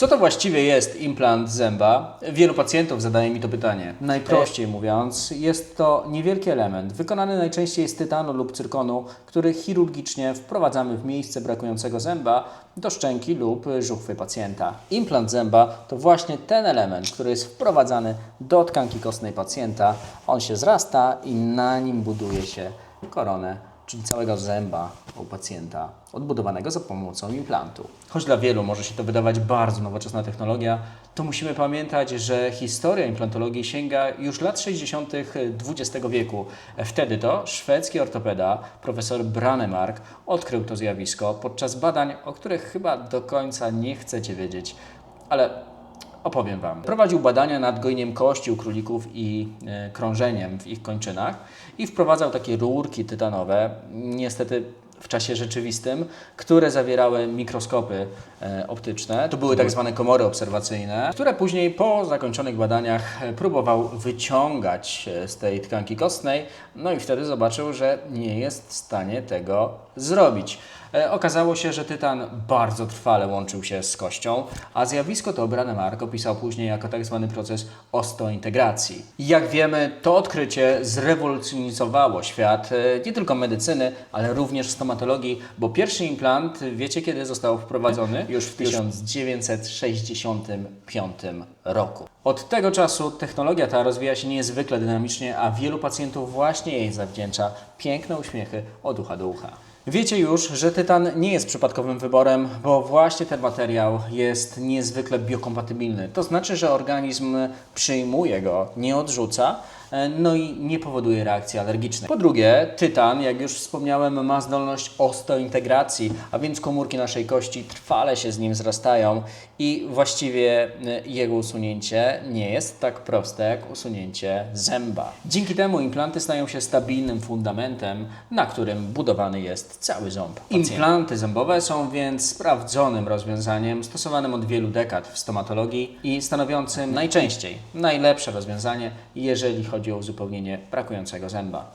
Co to właściwie jest implant zęba? Wielu pacjentów zadaje mi to pytanie. Najprościej mówiąc, jest to niewielki element, wykonany najczęściej z tytanu lub cyrkonu, który chirurgicznie wprowadzamy w miejsce brakującego zęba do szczęki lub żuchwy pacjenta. Implant zęba to właśnie ten element, który jest wprowadzany do tkanki kostnej pacjenta. On się zrasta i na nim buduje się koronę czyli całego zęba u pacjenta, odbudowanego za pomocą implantu. Choć dla wielu może się to wydawać bardzo nowoczesna technologia, to musimy pamiętać, że historia implantologii sięga już lat 60. XX wieku. Wtedy to szwedzki ortopeda, profesor Branemark, odkrył to zjawisko podczas badań, o których chyba do końca nie chcecie wiedzieć. Ale Opowiem Wam. Prowadził badania nad gojeniem kości u królików i e, krążeniem w ich kończynach i wprowadzał takie rurki tytanowe, niestety w czasie rzeczywistym, które zawierały mikroskopy e, optyczne. To były tak zwane komory obserwacyjne, które później po zakończonych badaniach e, próbował wyciągać e, z tej tkanki kostnej, no i wtedy zobaczył, że nie jest w stanie tego zrobić. Okazało się, że tytan bardzo trwale łączył się z kością, a zjawisko to Branemark opisał później jako tak zwany proces osteointegracji. Jak wiemy, to odkrycie zrewolucjonizowało świat nie tylko medycyny, ale również stomatologii, bo pierwszy implant, wiecie kiedy został wprowadzony? Już w 1965 roku. Od tego czasu technologia ta rozwija się niezwykle dynamicznie, a wielu pacjentów właśnie jej zawdzięcza piękne uśmiechy od ucha do ucha. Wiecie już, że tytan nie jest przypadkowym wyborem, bo właśnie ten materiał jest niezwykle biokompatybilny. To znaczy, że organizm przyjmuje go, nie odrzuca, no i nie powoduje reakcji alergicznej. Po drugie, tytan, jak już wspomniałem, ma zdolność osteointegracji, a więc komórki naszej kości trwale się z nim zrastają i właściwie e, jego usunięcie nie jest tak proste jak usunięcie zęba. Dzięki temu implanty stają się stabilnym fundamentem, na którym budowany jest cały ząb. Implanty zębowe są więc sprawdzonym rozwiązaniem stosowanym od wielu dekad w stomatologii i stanowiącym najczęściej najlepsze rozwiązanie, jeżeli chodzi o uzupełnienie brakującego zęba.